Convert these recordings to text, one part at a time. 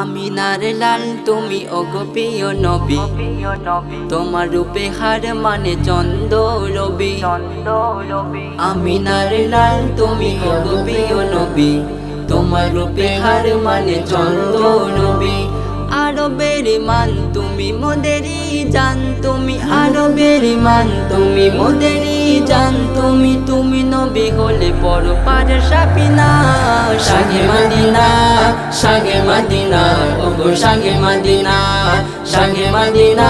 আমিনার লাল তুমি অগপ্রিয় নবী। তোমার রূপে হার মানে চন্দ রবি। আমিনার লাল তুমি অগপ্রিয় নবী। তোমার রূপে হার মানে চন্দ রবি। আরবের মান তুমি মোদেরই জান। তুমি আরবের মান তুমি মোদেরই জান। তুমি তুমি নবী হলে পর পার সাপিনা সাগে মাদিনা সাগে মাদিনা, ওগো সাগে মাদিনা। সাগে মাদিনা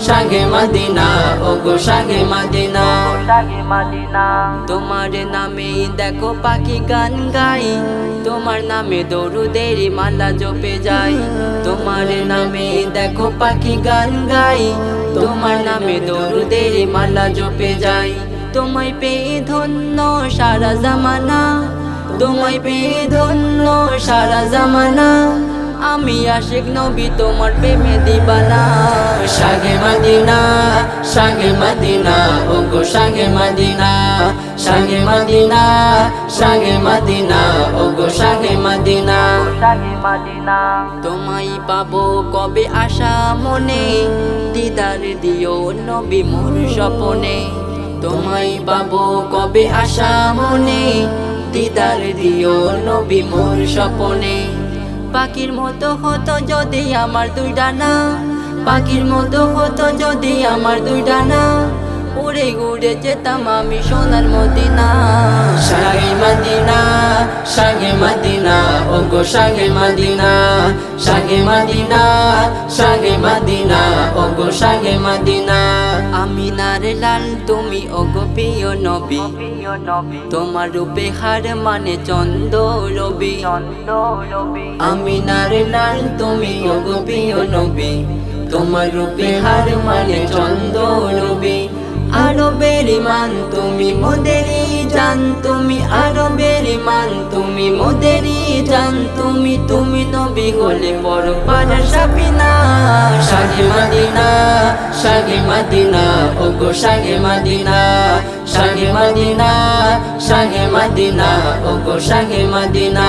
সাগে মাদিনা, ওগো সাগে মাদিনা সাগে মাদিনা। তোমার নামে দেখো পাখি গান গাই। তোমার নামে দরুদের মালা জপে যাই। তোমার নামে দেখো পাখি গান গাই। তোমার নামে দরুদের মালা জপে যাই। তোমায় পেয়ে ধন্য সারা জামানা। তোমায় পেয়ে ধন্য সারা জামানা। আমি আশিক নবী, তোমার প্রেমে দিবানা। সাগে মাদিনা সাগে মাদিনা ও গো সাগে মাদিনা। সাগে মাদিনা সাগে মাদিনা গো সাগে মাদিনা। তোমায় পাবো কবে আশা মনে, দিদার দিও নবী মোর স্বপনে। তোমায় পাবো কবে আশা মনে? দিদার দিও নবী মোর স্বপনে। পাখির মতো হতো যদি আমার দুই ডানা। পাখির মতো হতো যদি আমার দুই ডানা। উড়ে উড়ে যেতাম আমি সোনার মদিনা। সাগে মদিনা সাগে মদিনা ও গো সাগে মদিনা। সাগে মদিনা সাগে মদিনা ও সাগে মদিনা। আমি নারে লাল, তুমি ও গো প্রিয় নবী। তোমার রূপে হার মানে চন্দ রবি। আমি নারে লাল, তুমি ও প্রিয় নবী। তোমার রূপে হার মানে চন্দ রবি। আরও বেরি মান তুমি মোদেরই জান। তুমি আরও বেরি মান জান তুমি তুমি নবী হলে বড় পারা সাবিনা সাগে মাদিনা সাগে মাদিনা ও গো সাগে মাদিনা সাগে মাদিনা সাগে মাদিনা ও গো সাগে মাদিনা।